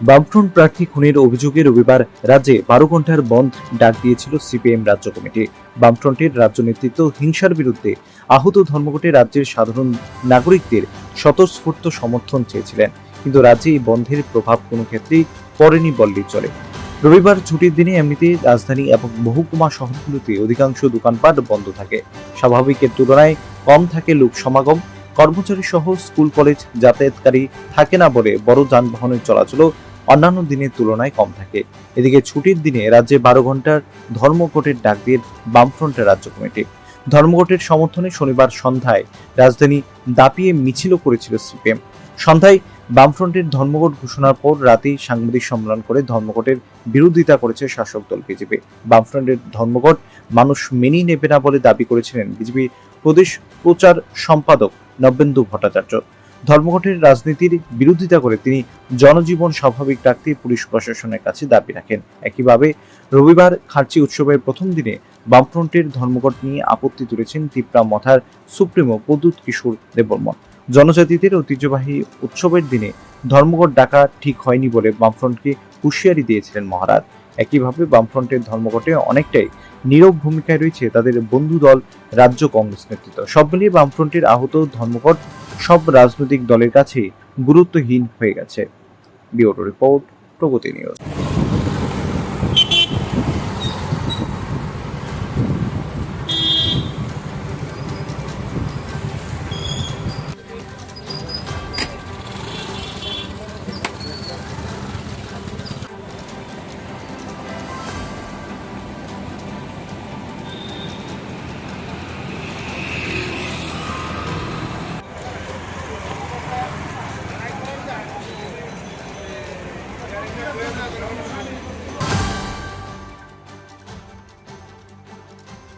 বামফ্রন্ট প্রার্থী খুনের অভিযোগে রবিবার রাজ্যে বারো ঘণ্টার বন্ধ ডাক দিয়েছিল সিপিএম রাজ্য কমিটি। বামফ্রন্টের রাজ্য নেতৃত্ব হিংসার বিরুদ্ধে আহত ধর্মঘটে রাজ্যের সাধারণ নাগরিকদের স্বতঃস্ফূর্ত সমর্থন চেয়েছিলেন। কিন্তু রাজ্যে এই বন্ধের প্রভাব কোনো ক্ষেত্রেই পড়েনি বললেই চলে। রবিবার ছুটির দিনে এমনিতে রাজধানী এবং মহকুমা শহরগুলোতে অধিকাংশ দোকানপাট বন্ধ থাকে। স্বাভাবিকের তুলনায় কম থাকে লোক সমাগম কর্মচারী সহ স্কুল, কলেজ যাতায়াতকারী থাকে না বলে বড় যানবাহনের চলাচলও অন্যান্য দিনের তুলনায় কম থাকে। এদিকে ছুটির দিনে রাজ্যে বারো ঘণ্টার ধর্মঘটের ডাক দিয়ে বামফ্রন্টের রাজ্য কমিটি। ধর্মঘটের সমর্থনে শনিবার সন্ধ্যায় রাজধানী দাপিয়ে মিছিলও করেছিল সিপিএম। সন্ধ্যায় বামফ্রন্টের ধর্মঘট ঘোষণার পর রাতেই সাংবাদিক সম্মেলন করে ধর্মঘটের বিরোধিতা করেছে শাসক দল বিজেপি। বামফ্রন্টের ধর্মঘট মানুষ মেনেই নেবে না বলে দাবি করেছিলেন বিজেপি প্রদেশ প্রচার সম্পাদক নবেন্দু ভট্টাচার্য। ধর্মঘটের রাজনীতির বিরোধিতা করে তিনি জনজীবন স্বাভাবিক রাখতে পুলিশ প্রশাসনের কাছে দাবি রাখেন। একইভাবে রবিবার খার্চি উৎসবের প্রথম দিনে বামফ্রন্টের ধর্মঘট নিয়ে আপত্তি তুলেছেন তিপ্রা মথার সুপ্রিমো প্রদ্যুৎ কিশোর দেববর্মন। জনজাতিদের ঐতিহ্যবাহী উৎসবের দিনে ধর্মঘট ডাকা ঠিক হয়নি বলে বামফ্রন্টকে হুঁশিয়ারি দিয়েছিলেন মহারাজ। একইভাবে বামফ্রন্টের ধর্মঘটে অনেকটাই নীরব ভূমিকায় রয়েছে তাদের বন্ধু দল রাজ্য কংগ্রেস নেতৃত্ব। সব মিলিয়ে বামফ্রন্টের আহত ধর্মঘট সব রাজনৈতিক দলের কাছে গুরুত্বহীন হয়ে গেছে। বিওটো রিপোর্ট, প্রগতি নিউজ।